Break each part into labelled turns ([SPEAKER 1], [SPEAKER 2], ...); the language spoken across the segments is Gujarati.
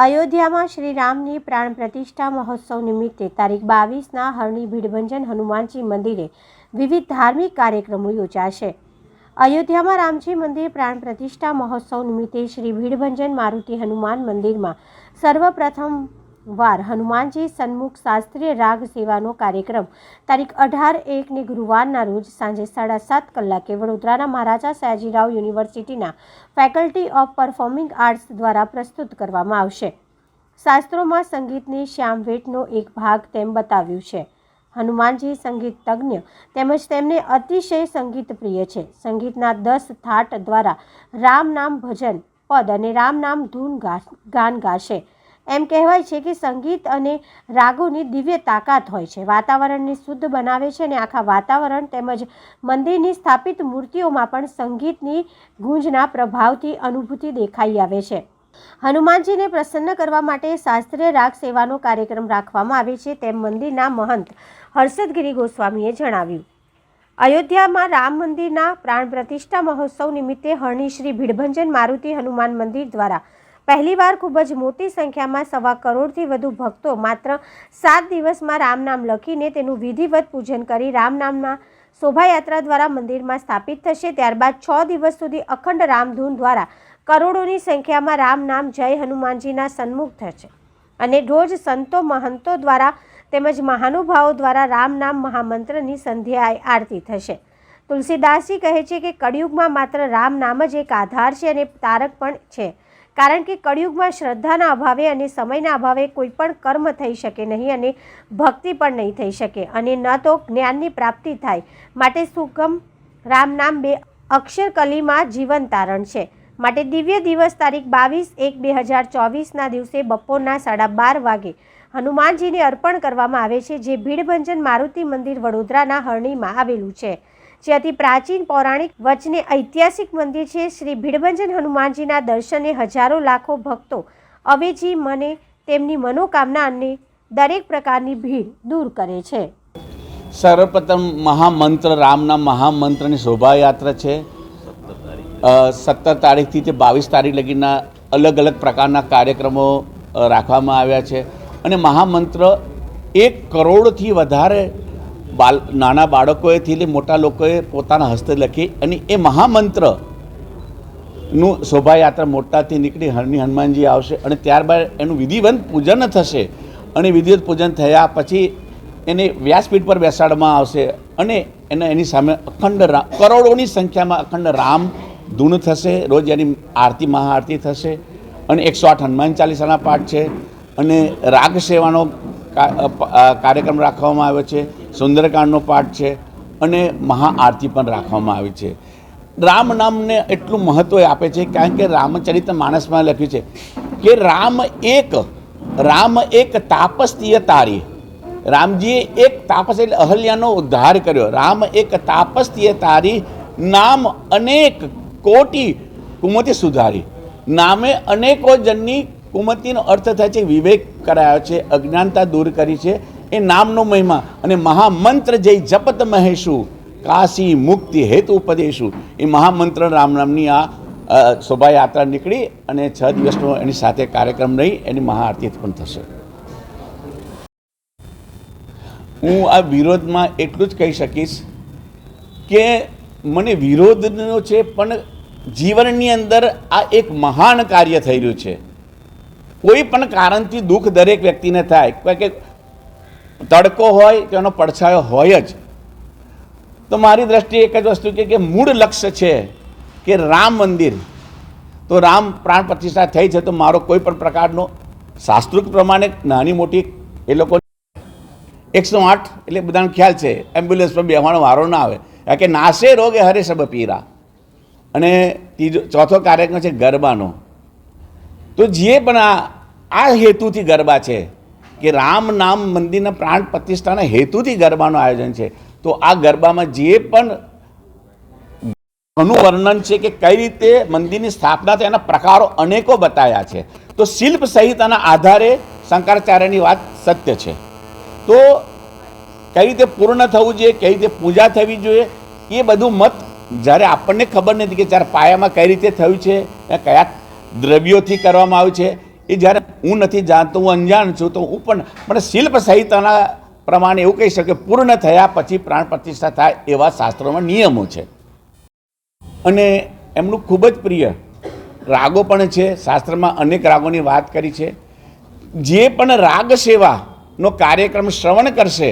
[SPEAKER 1] અયોધ્યામાં શ્રી રામની પ્રાણ પ્રતિષ્ઠા મહોત્સવ નિમિત્તે તારીખ બાવીસના હરણી ભીડભંજન હનુમાનજી મંદિરે વિવિધ ધાર્મિક કાર્યક્રમો યોજાશે. અયોધ્યામાં રામજી મંદિર પ્રાણ પ્રતિષ્ઠા મહોત્સવ નિમિત્તે શ્રી ભીડભંજન મારુતિ હનુમાન મંદિરમાં સર્વપ્રથમ વાર હનુમાનજી સન્મુખ શાસ્ત્રીય રાગ સેવાનો કાર્યક્રમ તારીખ અઢાર એકને ગુરુવારના રોજ સાંજે સાડા સાત કલાકે વડોદરાના મહારાજા સયાજીરાવ યુનિવર્સિટીના ફેકલ્ટી ઓફ પરફોર્મિંગ આર્ટ્સ દ્વારા પ્રસ્તુત કરવામાં આવશે. શાસ્ત્રોમાં સંગીતની શ્યામવેટનો એક ભાગ તેમ બતાવ્યું છે. હનુમાનજી સંગીત તજ્ઞ તેમજ તેમને અતિશય સંગીત પ્રિય છે. સંગીતના દસ થાટ દ્વારા રામ નામ ભજન, પદ અને રામ નામ ધૂન ગાન ગાશે. એમ કહેવાય છે કે સંગીત અને રાગોની દિવ્ય તાકાત હોય છે. વાતાવરણને શુદ્ધ બનાવે છે અને આખા વાતાવરણ તેમજ મંદિરની સ્થાપિત મૂર્તિઓમાં પણ સંગીતની ગુંજના પ્રભાવથી અનુભૂતિ દેખાઈ આવે છે. હનુમાનજીને પ્રસન્ન કરવા માટે શાસ્ત્રીય રાગ સેવાનો કાર્યક્રમ રાખવામાં આવે છે તેમ મંદિરના મહંત હર્ષદગીરી ગોસ્વામીએ જણાવ્યું. અયોધ્યામાં રામ મંદિરના પ્રાણ પ્રતિષ્ઠા મહોત્સવ નિમિત્તે હરણી શ્રી ભીડભંજન મારુતિ હનુમાન મંદિર દ્વારા પહેલીવાર ખૂબ જ મોટી સંખ્યામાં સવા કરોડથી વધુ ભક્તો માત્ર સાત દિવસમાં રામ નામ લખીને તેનું વિધિવત પૂજન કરી રામ નામના શોભાયાત્રા દ્વારા મંદિરમાં સ્થાપિત થશે. ત્યારબાદ છ દિવસ સુધી અખંડ રામધૂન દ્વારા કરોડોની સંખ્યામાં રામ નામ જય હનુમાનજીના સન્મુખ થશે અને રોજ સંતો મહંતો દ્વારા તેમજ મહાનુભાવો દ્વારા રામ નામ મહામંત્રની સંધ્યાએ આરતી થશે. તુલસીદાસજી કહે છે કે કળિયુગમાં માત્ર રામ નામ જ એક આધાર છે અને તારક પણ છે. કારણ કે કળિયુગમાં શ્રદ્ધાના અભાવે અને સમયના અભાવે કોઈ પણ કર્મ થઈ શકે નહીં અને ભક્તિ પણ નહીં થઈ શકે. અને ન તો જ્ઞાનની પ્રાપ્તિ થાય. માટે સુગમ રામ નામ બે અક્ષર કલીમાં જીવન તારણ છે. માટે દિવ્ય દિવસ તારીખ બાવીસ એક બે હજાર ચોવીસના દિવસે બપોરના સાડા બાર વાગે હનુમાનજીને અર્પણ કરવામાં આવે છે, જે ભીડભંજન મારુતિ મંદિર વડોદરાના હરણીમાં આવેલું છે. જે અતિ પ્રાચીન પૌરાણિક વચને ઐતિહાસિક મંદિર છે. શ્રી ભીડભંજન હનુમાનજીના દર્શને હજારો લાખો ભક્તો અવેજી મને તેમની મનોકામના અને દરેક પ્રકારની ભીડ દૂર કરે છે.
[SPEAKER 2] સર્વપ્રથમ મહામંત્ર રામના મહામંત્રની શોભાયાત્રા છે. સત્તર તારીખથી તે બાવીસ તારીખ લગીના અલગ અલગ પ્રકારના કાર્યક્રમો રાખવામાં આવ્યા છે. અને મહામંત્ર એક કરોડથી વધારે બાલ, નાના બાળકોએથી લઈ મોટા લોકોએ પોતાના હસ્તે લખી અને એ મહામંત્રનું શોભાયાત્રા મોટાથી નીકળી હરની હનુમાનજી આવશે અને ત્યારબાદ એનું વિધિવંત પૂજન થશે. અને વિધિવત પૂજન થયા પછી એને વ્યાસપીઠ પર બેસાડવામાં આવશે અને એને, એની સામે અખંડ કરોડોની સંખ્યામાં અખંડ રામ ધૂન થશે. રોજ એની આરતી, મહાઆરતી થશે અને એકસો આઠ હનુમાન ચાલીસાના પાઠ છે. અને રાગ સેવાનો કાર્યક્રમ રાખવામાં આવ્યો છે. સુંદરકાંડનો પાઠ છે અને મહાઆરતી પણ રાખવામાં આવી છે. રામ નામને એટલું મહત્ત્વ આપે છે કારણ કે રામચરિત માણસમાં લખ્યું છે કે રામ એક રામ એક તાપસ્તીય તારી. રામજીએ એક તાપસ એટલે અહલ્યાનો ઉદ્ધાર કર્યો. રામ એક તાપસ્તીય તારી, નામ અનેક કોટી કુમતી સુધારી. નામે અનેકો જનની કુમતીનો અર્થ થાય છે વિવેક કરાયો છે, અજ્ઞાનતા દૂર કરી છે એ નામનો મહિમા અને મહામંત્ર જય જપત મહેશુ, કાશી મુક્તિ હેતુ ઉપદેશુ. એ મહામંત્ર રામ નામની આ શોભાયાત્રા નીકળી અને છ દિવસનો એની સાથે કાર્યક્રમ રહી, એની મહાઆરતી પણ થશે. હું આ વિરોધમાં એટલું જ કહી શકીશ કે મને વિરોધનો છે, પણ જીવનની અંદર આ એક મહાન કાર્ય થઈ રહ્યું છે. કોઈ પણ કારણથી દુઃખ દરેક વ્યક્તિને થાય કે તડકો હોય તો એનો પડછાયો હોય જ. તો મારી દ્રષ્ટિએ એક જ વસ્તુ કે મૂળ લક્ષ્ય છે કે રામ મંદિર. તો રામ પ્રાણ પ્રતિષ્ઠા થઈ છે તો મારો કોઈ પણ પ્રકારનો શાસ્ત્રોક્ત પ્રમાણે નાની મોટી એ લોકો એકસો આઠ એટલે બધાને ખ્યાલ છે એમ્બ્યુલન્સ પર બેહવાનો વારો ના આવે. કારણ કે નાશે રોગે હરે સબ પીરા. અને ત્રીજો, ચોથો કાર્યક્રમ છે ગરબાનો. તો જે પણ આ હેતુથી ગરબા છે કે રામ નામ મંદિરના પ્રાણ પ્રતિષ્ઠાના હેતુથી ગરબાનું આયોજન છે. તો આ ગરબામાં જે પણ ઘણું વર્ણન છે કે કઈ રીતે મંદિરની સ્થાપના થઈ એના પ્રકારો અનેકો બતાવ્યા છે. તો શિલ્પ સહિતના આધારે શંકરાચાર્યની વાત સત્ય છે. તો કઈ રીતે પૂર્ણ થવું જોઈએ, કઈ રીતે પૂજા થવી જોઈએ, એ બધું મત જ્યારે આપણને ખબર નથી કે જ્યારે પાયામાં કઈ રીતે થયું છે કયા દ્રવ્યોથી કરવામાં આવ્યું છે એ જ્યારે હું નથી જાણતો, હું અંજાણ છું, તો હું પણ મને શિલ્પ સહિતના પ્રમાણે એવું કહી શકે પૂર્ણ થયા પછી પ્રાણ પ્રતિષ્ઠા થાય એવા શાસ્ત્રોમાં નિયમો છે. અને એમનું ખૂબ જ પ્રિય રાગો પણ છે, શાસ્ત્રમાં અનેક રાગોની વાત કરી છે. જે પણ રાગ સેવાનો કાર્યક્રમ શ્રવણ કરશે,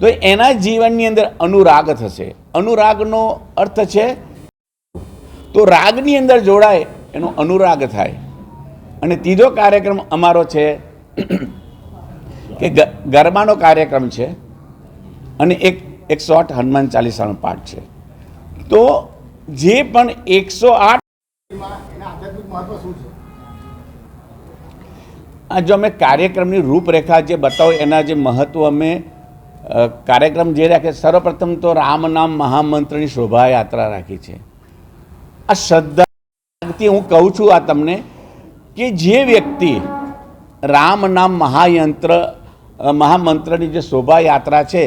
[SPEAKER 2] તો એના જીવનની અંદર અનુરાગ થશે. અનુરાગનો અર્થ છે, તો રાગની અંદર જોડાય, એનો અનુરાગ થાય. અને ત્રીજો કાર્યક્રમ અમારો છે કે ગરબાનો કાર્યક્રમ છે અને એક એકસો આઠ હનુમાન ચાલીસાનો પાઠ છે. તો જે પણ એકસો આઠ આ જો અમે કાર્યક્રમની રૂપરેખા જે બતાવો, એના જે મહત્વ અમે કાર્યક્રમ જે રાખે, સર્વપ્રથમ તો રામ નામ મહામંત્રની શોભાયાત્રા રાખી છે. આ શ્રદ્ધાથી હું કહું છું આ તમને કે જે વ્યક્તિ રામ નામ મહાયંત્ર મહામંત્રની જે શોભાયાત્રા છે,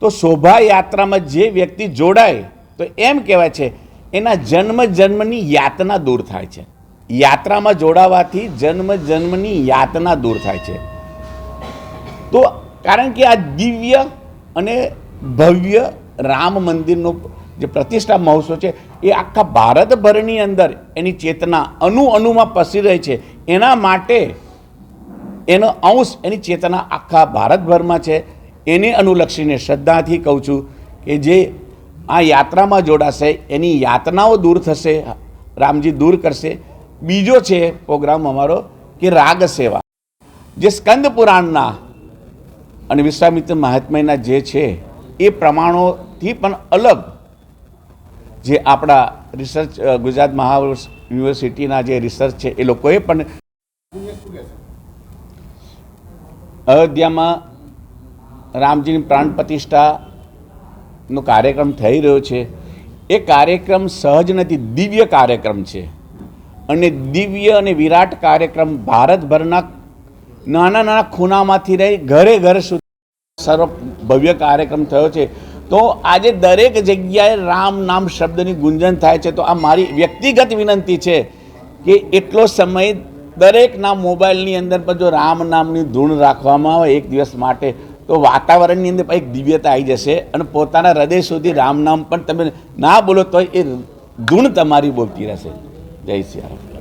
[SPEAKER 2] તો શોભાયાત્રામાં જે વ્યક્તિ જોડાય, તો એમ કહેવાય છે, એના જન્મ જન્મની યાતના દૂર થાય છે. યાત્રામાં જોડાવાથી જન્મ જન્મની યાતના દૂર થાય છે. તો કારણ કે આ દિવ્ય અને ભવ્ય રામ મંદિરનો જે પ્રતિષ્ઠા મહોત્સવ છે, એ આખા ભારતભરની અંદર એની ચેતના અણુ અણુમાં પસરી રહી છે. એના માટે એનો અંશ, એની ચેતના આખા ભારતભરમાં છે. એને અનુલક્ષીને શ્રદ્ધાથી કહું છું કે જે આ યાત્રામાં જોડાશે, એની યાતનાઓ દૂર થશે, રામજી દૂર કરશે. બીજો છે પ્રોગ્રામ અમારો કે રાગ સેવા. જે સ્કંદ પુરાણના અને વિશ્વામિત્ર મહાત્મ્યના જે છે, એ પ્રમાણોથી પણ અલગ જે આપણા રિસર્ચ ગુજરાત મહા યુનિવર્સિટીના જે રિસર્ચ છે, એ લોકોએ પણ અયોધ્યામાં રામજીની પ્રાણ પ્રતિષ્ઠાનો કાર્યક્રમ થઈ રહ્યો છે. એ કાર્યક્રમ સહજ નથી, દિવ્ય કાર્યક્રમ છે. અને દિવ્ય અને વિરાટ કાર્યક્રમ ભારતભરના નાના નાના ખૂણામાંથી રહી ઘરે ઘર સુધી સર્વ ભવ્ય કાર્યક્રમ થયો છે. તો આજે દરેક જગ્યાએ રામ નામ શબ્દની ગુંજન થાય છે. તો આ મારી વ્યક્તિગત વિનંતી છે કે એટલો સમય દરેકના મોબાઈલની અંદર પણ જો રામ નામની ધૂણ રાખવામાં આવે એક દિવસ માટે, તો વાતાવરણની અંદર એક દિવ્યતા આવી જશે અને પોતાના હૃદય સુધી રામ નામ પણ તમે ના બોલો તો એ ધૂણ તમારી બોલતી રહેશે. જય શ્રી રામ.